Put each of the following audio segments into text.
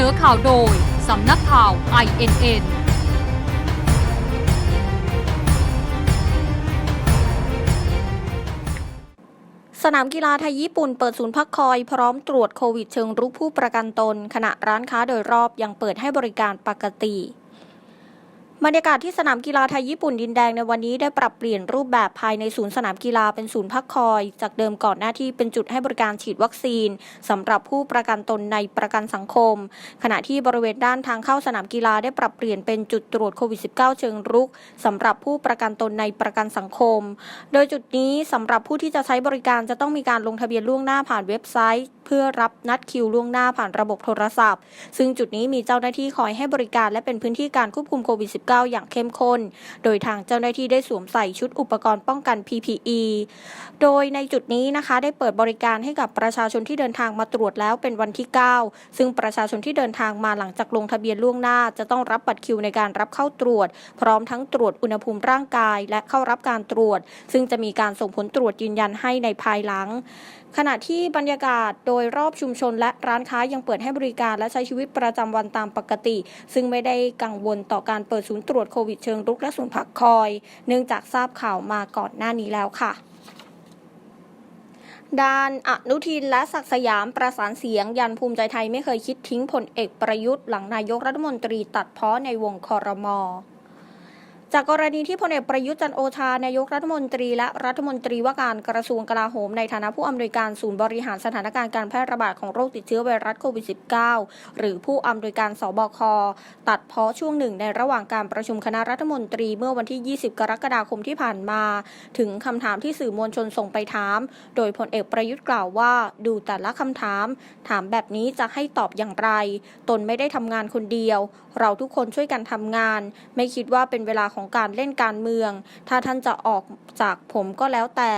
นอข่าวโดย สำนักข่าว INN สนามกีฬาไทยญี่ปุ่นเปิดศูนย์พักคอยพร้อมตรวจโควิดเชิงรุกผู้ประกันตน ขณะร้านค้าโดยรอบยังเปิดให้บริการปกติ บรรยากาศที่สนามกีฬาไทยญี่ปุ่นดินแดงในวันนี้ได้ปรับเปลี่ยนรูปแบบภายในศูนย์สนามกีฬาเป็นศูนย์พักคอย จากเดิมก่อนหน้าที่เป็นจุดให้บริการฉีดวัคซีนสำหรับผู้ประกันตนในประกันสังคม ขณะที่บริเวณด้านทางเข้าสนามกีฬาได้ปรับเปลี่ยนเป็นจุดตรวจโควิด -19 เชิงรุกสำหรับผู้ประกันตนในประกันสังคม โดยจุดนี้สำหรับผู้ที่จะใช้บริการจะต้องมีการลงทะเบียนล่วงหน้าผ่านเว็บไซต์ เพื่อรับนัดคิวล่วงหน้าผ่านระบบโทรศัพท์ ซึ่งจุดนี้มีเจ้าหน้าที่คอยให้บริการและเป็นพื้นที่การควบคุมโควิด -19 อย่างเข้มข้น โดยทางเจ้าหน้าที่ได้สวมใส่ชุดอุปกรณ์ป้องกัน PPE โดยในจุดนี้นะคะได้เปิดบริการให้กับประชาชนที่เดินทางมาตรวจแล้วเป็นวันที่ 9 ซึ่งประชาชนที่เดินทางมาหลังจากลงทะเบียนล่วงหน้า จะต้องรับบัตรคิวในการรับเข้าตรวจ พร้อมทั้งตรวจอุณหภูมิร่างกาย และเข้ารับการตรวจ ซึ่งจะมีการส่งผลตรวจยืนยันให้ในภายหลัง ขณะที่บรรยากาศโดยรอบชุมชนและร้านค้ายังเปิดให้บริการและใช้ชีวิตประจำวันตามปกติ ซึ่งไม่ได้กังวลต่อการเปิดศูนย์ตรวจโควิดเชิงรุกและศูนย์พักคอย เนื่องจากทราบข่าวมาก่อนหน้านี้แล้วค่ะด้านอนุทินและศักสยามประสานเสียงยันภูมิใจไทยไม่เคยคิดทิ้งพลเอกประยุทธ์หลังนายกรัฐมนตรีตัดเพ้อในวงคอรมอ จากกรณีที่พลเอกประยุทธ์จันโอชานายกรัฐมนตรีและรัฐมนตรีว่าการกระทรวงกลาโหมในฐานะผู้อำนวยการศูนย์บริหารสถานการณ์การแพร่ระบาดของโรคติดเชื้อไวรัสโควิด -19 หรือผู้อำนวยการสบค ตัดเพ้อช่วงหนึ่งในระหว่างการประชุมคณะรัฐมนตรีเมื่อวันที่ 20 กรกฎาคมที่ผ่านมา ถึงคำถามที่สื่อมวลชนส่งไปถาม โดยพลเอกประยุทธ์กล่าวว่า ดูแต่ละคำถาม ถามแบบนี้จะให้ตอบอย่างไร ตนไม่ได้ทำงานคนเดียว เราทุกคนช่วยกันทำงาน ไม่คิดว่าเป็นเวลาของของการเล่นการเมือง ถ้าท่านจะออกจากผมก็แล้วแต่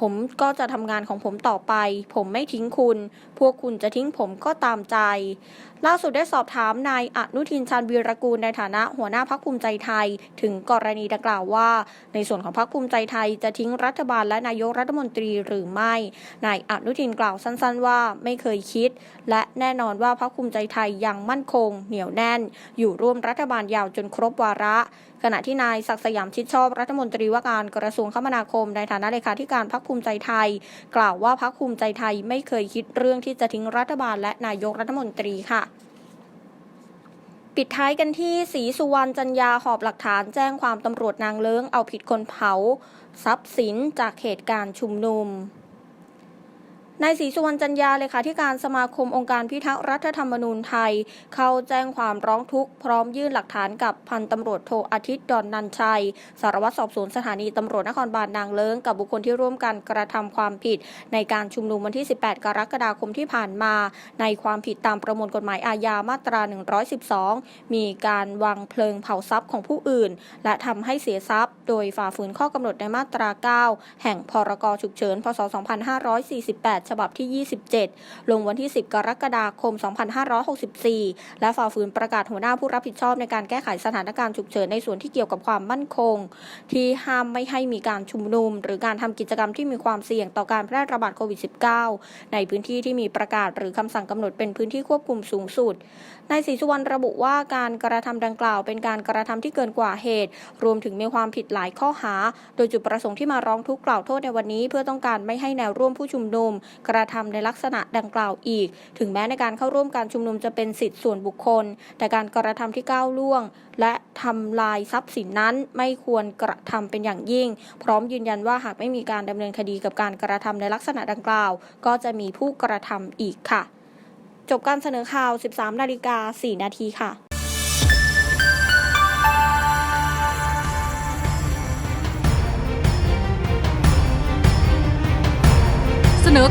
ผมก็จะทำงานของผมต่อไป ผมไม่ทิ้งคุณ พวกคุณจะทิ้งผมก็ตามใจ ล่าสุดได้สอบถามนายอนุทินชาญวีรกูลในฐานะหัวหน้าพักภูมิใจไทย ถึงกรณีดังกล่าวว่า ในส่วนของพักภูมิใจไทยจะทิ้งรัฐบาลและนายกรัฐมนตรีหรือไม่นายอนุทินกล่าวสั้นๆ ว่าไม่เคยคิด และแน่นอนว่าพักภูมิใจไทยยังมั่นคง เหนียวแน่น อยู่ร่วมรัฐบาลยาวจนครบวาระ ขณะที่นายศักดิ์สยามชิดชอบรัฐมนตรีว่าการกระทรวงคมนาคม ในฐานะเลขาธิการพักภูมิใจไทย กล่าวว่าพักภูมิใจไทยไม่เคยคิดเรื่องที่จะทิ้งรัฐบาลและนายกรัฐมนตรีค่ะ ปิดท้ายกันที่ศรีสุวรรณจันยาหอบหลักฐานแจ้งความตำรวจนางเลิ้งเอาผิดคนเผา ทรัพย์สินจากเหตุการณ์ชุมนุม นายศรีสุวรรณจันยาเลขาธิการสมาคมองค์การพิทักษ์รัฐธรรมนูญไทย เข้าแจ้งความร้องทุกข์พร้อมยื่นหลักฐานกับพันตำรวจโทอาทิตย์ดอนนันชัย สารวัตรสอบสวนสถานีตำรวจนครบาลนางเลิ้งกับบุคคลที่ร่วมกันกระทำความผิด ในการชุมนุมวันที่ 18 กรกฎาคมที่ผ่านมา ในความผิดตามประมวลกฎหมายอาญามาตรา 112 มีการวางเพลิงเผาทรัพย์ของผู้อื่น และทำให้เสียทรัพย์ โดยฝ่าฝืนข้อกำหนดในมาตรา 9 แห่งพรกฉุกเฉิน พศ 2548ฉบับที่ 27 ลงวันที่ 10 กรกฎาคม 2564 และฝ่าฝืนประกาศหัวหน้าผู้รับผิดชอบในการแก้ไขสถานการณ์ฉุกเฉินในส่วนที่เกี่ยวกับความมั่นคง ที่ห้ามไม่ให้มีการชุมนุม หรือการทำกิจกรรมที่มีความเสี่ยงต่อการแพร่ระบาดโควิด -19 ในพื้นที่ที่มีประกาศหรือคำสั่งกำหนดเป็นพื้นที่ควบคุมสูงสุดนายศรีสุวรรณระบุว่าการกระทำดังกล่าวเป็นการกระทำที่เกินกว่าเหตุ รวมถึงมีความผิดหลายข้อหา โดยจุดประสงค์ที่มาร้องทุกข์กล่าวโทษในวันนี้ เพื่อต้องการไม่ให้แนวร่วมผู้ชุมนุมกระทำในลักษณะดังกล่าวอีก ถึงแม้ในการเข้าร่วมการชุมนุมจะเป็นสิทธิส่วนบุคคล แต่การกระทำที่ก้าวล่วง และทำลายทรัพย์สินนั้นไม่ควรกระทำเป็นอย่างยิ่ง พร้อมยืนยันว่าหากไม่มีการดำเนินคดีกับการกระทำในลักษณะดังกล่าว ก็จะมีผู้กระทำอีกค่ะ จบการเสนอข่าว 13 นาฬิกา 4 นาทีค่ะ